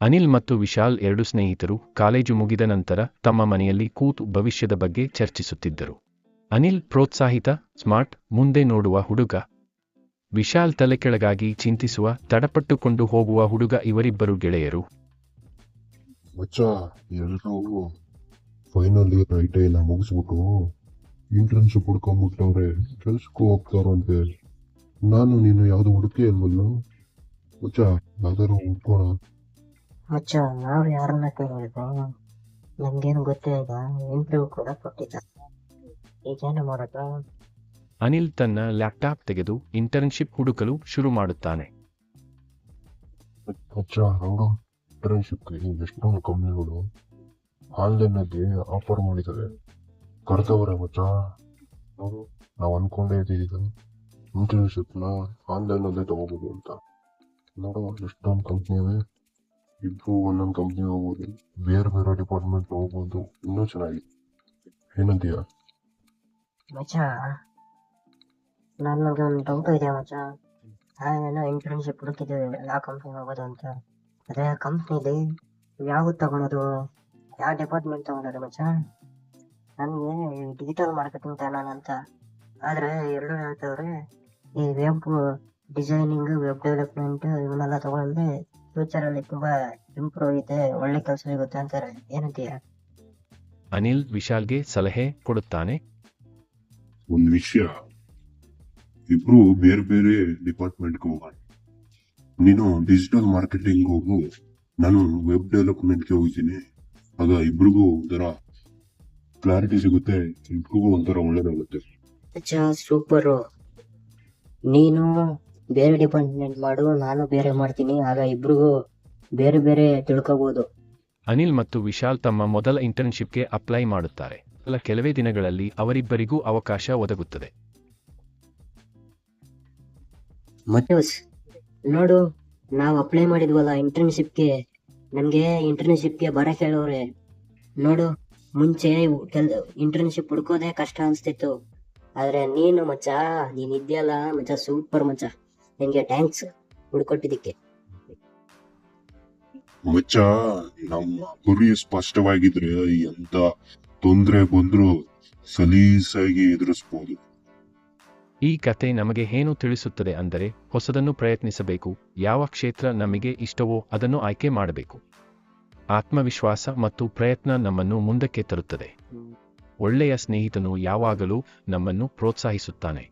ಅನಿಲ್ ಮತ್ತು ವಿಶಾಲ್ ಎರಡು ಸ್ನೇಹಿತರು ಕಾಲೇಜು ಮುಗಿದ ನಂತರ ತಮ್ಮ ಮನೆಯಲ್ಲಿ ಕೂತು ಭವಿಷ್ಯದ ಬಗ್ಗೆ ಚರ್ಚಿಸುತ್ತಿದ್ದರು. ಅನಿಲ್ ಪ್ರೋತ್ಸಾಹಿತ, ಸ್ಮಾರ್ಟ್, ಮುಂದೆ ನೋಡುವ ಹುಡುಗ. ವಿಶಾಲ್ ತಲೆಕೆಳಗಾಗಿ ಚಿಂತಿಸುವ, ತಡಪಟ್ಟುಕೊಂಡು ಹೋಗುವ ಹುಡುಗ ಇವರಿಬ್ಬರು ಗೆಳೆಯರು. ಫೈನಲ್ ಇಯರ್ ಐ ಟಿ ಮುಗಿಸ್ಬಿಟ್ಟು ಇಂಟರ್ನ್ಶಿಪ್ ಹುಡ್ಕೊಂಬಿಟ್ಟವ್ರೆ, ಕೆಲ್ಸಕ್ಕೂ ನಾನು ನೀನು ಯಾವುದು ಹುಡುಕಿ ಅಲ್ವಲ್ಲ ಮಚ್ಚ ಯಾವ್ದಾರು ಹುಡ್ಕೋಣ. ಮಚ್ಚ ನಾವು ಯಾರನ್ನ ಕೇಳಿದ್ರೆ ನಮ್ಗೇನು ಗೊತ್ತೇ ಇಲ್ಲ ಇಂಟರ್ವ್ಯೂ ಕೂಡ ಕೊಟ್ಟಿದ್ದ ಈಗೇನು ಮಾಡೋದು? ಅನಿಲ್ ತನ್ನ ಲ್ಯಾಪ್ಟಾಪ್ ತೆಗೆದು ಇಂಟರ್ನ್ಶಿಪ್ ಹುಡುಕಲು ಶುರು ಮಾಡುತ್ತಾನೆ. ಮಚ್ಚ ನೋಡು ಇಂಟರ್ನ್ಶಿಪ್ಗೆ ಎಷ್ಟೊಂದು ಕಂಪ್ನಿಗಳು ಆನ್ಲೈನಲ್ಲಿ ಆಫರ್ ಮಾಡಿದ್ದಾರೆ ಕರ್ತವ್ರೆ ಮಚ್ಚ. ನೋಡು ನಾವು ಅನ್ಕೊಂಡೇ ಇದ್ದೀವಿ ಇಂಟರ್ನ್ಶಿಪ್ನ ಆನ್ಲೈನಲ್ಲೇ ತಗೋಬೋದು ಅಂತ. ನೋಡು ಎಷ್ಟೊಂದು ಕಂಪ್ನಿ ಇವೆ ಇಬ್ರು ಒಂದೊಂದು ಕಂಪ್ನಿ ಹೋಗ್ಬೋದು ಬೇರೆ ಬೇರೆ ಡಿಪಾರ್ಟ್ಮೆಂಟ್ ಹೋಗ್ಬೋದು ಇನ್ನೂ ಚೆನ್ನಾಗಿ ಏನಂತೀಯ ಮಚ್ಚ ನನಗೆ ಒಂದು ಡೌಟ್ ಇದೆ ಮಚ್ಚ ನಾವೇನೋ ಇಂಟರ್ನ್ಶಿಪ್ ಹುಡುಕಿದ್ದೀವಿ ಯಾವ ಕಂಪ್ನಿ ಹೋಗೋದು ಅಂತ ಅದೇ ಕಂಪ್ನಿಲಿ ಯಾವ್ದು ತಗೊಳೋದು ಯಾವ ಡಿಪಾರ್ಟ್ಮೆಂಟ್ ತಗೊಳೋದು ಮಚ್ಚ ನನಗೆ ಡಿಜಿಟಲ್ ಮಾರ್ಕೆಟಿಂಗ್ ತಗೊಳ್ಳೋಣ ಅಂತ ಆದರೆ ಎಲ್ಲರೂ ಹೇಳ್ತವ್ರೆ ಈ ವೆಬ್ ಡಿಸೈನಿಂಗ್ ವೆಬ್ ಡೆವಲಪ್ಮೆಂಟ್ ಇವನ್ನೆಲ್ಲ ತಗೊಂಡ್ರೆ ಫ್ಯೂಚರಲ್ಲಿ ತುಂಬಾ ಇಂಪ್ರೂವ್ ಇದೆ ಒಳ್ಳೆ ಕೆಲಸ ಸಿಗುತ್ತೆ ಅಂತಾರೆ. ಏನಂತೀಯ? ಅನಿಲ್ ವಿಶಾಲ್ಗೆ ಸಲಹೆ ಕೊಡುತ್ತಾನೆ. ಒಂದು ವಿಷಯ. ಇಬ್ರು ಬೇರೆ ಬೇರೆ ಡಿಪಾರ್ಟ್ಮೆಂಟ್ಗೆ ಹೋಗೋಣ. ನೀನು ಡಿಜಿಟಲ್ ಮಾರ್ಕೆಟಿಂಗ್ ಹೋಗು ನಾನು ವೆಬ್ ಡೆವಲಪ್ಮೆಂಟ್ಗೆ ಹೋಗ್ತೀನಿ ಆಗ ಇಬ್ರಿಗೂ ಒಂಥರ ಕ್ಲಾರಿಟಿ ಸಿಗುತ್ತೆ. ಇಬ್ರಿಗೂ ಒಂಥರ ಒಳ್ಳೇದಾಗುತ್ತೆ. ಸೂಪರ್ ಸೂಪರು ನೀನು ಬೇರೆ ಡಿಪಾರ್ಟ್ಮೆಂಟ್ ಮಾಡು ನಾನು ಬೇರೆ ಮಾಡ್ತೀನಿ. ಆಗ ಇಬ್ರಿಗೂ ಬೇರೆ ಬೇರೆ ತಿಳ್ಕೋಬಹುದು ಅನಿಲ್ ಮತ್ತು ವಿಶಾಲ್ ತಮ್ಮ ಮೊದಲ ಇಂಟರ್ನ್ಶಿಪ್ಗೆ ಅಪ್ಲೈ ಮಾಡುತ್ತಾರೆ. ಕೆಲವೇ ದಿನಗಳಲ್ಲಿ ಅವರಿಬ್ಬರಿಗೂ ಅವಕಾಶ ಒದಗುತ್ತದೆ. ಮತೋಸ್ ನೋಡು ನಾವು ಅಪ್ಲೈ ಮಾಡಿದ್ವಲ್ಲ ಇಂಟರ್ನ್ಶಿಪ್ಗೆ ನಮಗೆ ಇಂಟರ್ನ್ಶಿಪ್ಗೆ ಬರ ಕೇಳೋರೆ. ನೋಡು ಮುಂಚೆ ಕೆಲ್ ಇಂಟರ್ನ್ಶಿಪ್ ಹುಡ್ಕೋದೇ ಕಷ್ಟ ಅನಿಸ್ತಿತ್ತು. ಆದರೆ ನೀನು ಮಚ್ಚ ನೀನು ಇದೆಯಲ್ಲ ಮಚ್ಚ ಸೂಪರ್ ಮಚ್ಚ. ನಿನಗೆ ಥ್ಯಾಂಕ್ಸ್ ಹುಡ್ಕೊಟ್ಟಿದ್ದಕ್ಕೆ. ಮಚ್ಚ ನಮ್ಮ ಗುರಿ ಸ್ಪಷ್ಟವಾಗಿದ್ರೆ ಎಂತ ತೊಂದರೆ ಬಂದ್ರು ಸಲೀಸಾಗಿ ಎದುರಿಸಬಹುದು ಈ ಕತೆ ನಮಗೆ ಏನು ತಿಳಿಸುತ್ತದೆ ಅಂದರೆ ಹೊಸದನ್ನು ಪ್ರಯತ್ನಿಸಬೇಕು ಯಾವ ಕ್ಷೇತ್ರ ನಮಗೆ ಇಷ್ಟವೋ ಅದನ್ನು ಆಯ್ಕೆ ಮಾಡಬೇಕು. ಆತ್ಮವಿಶ್ವಾಸ ಮತ್ತು ಪ್ರಯತ್ನ ನಮ್ಮನ್ನು ಮುಂದಕ್ಕೆ ತರುತ್ತದೆ. ಒಳ್ಳೆಯ ಸ್ನೇಹಿತನು ಯಾವಾಗಲೂ ನಮ್ಮನ್ನು ಪ್ರೋತ್ಸಾಹಿಸುತ್ತಾನೆ.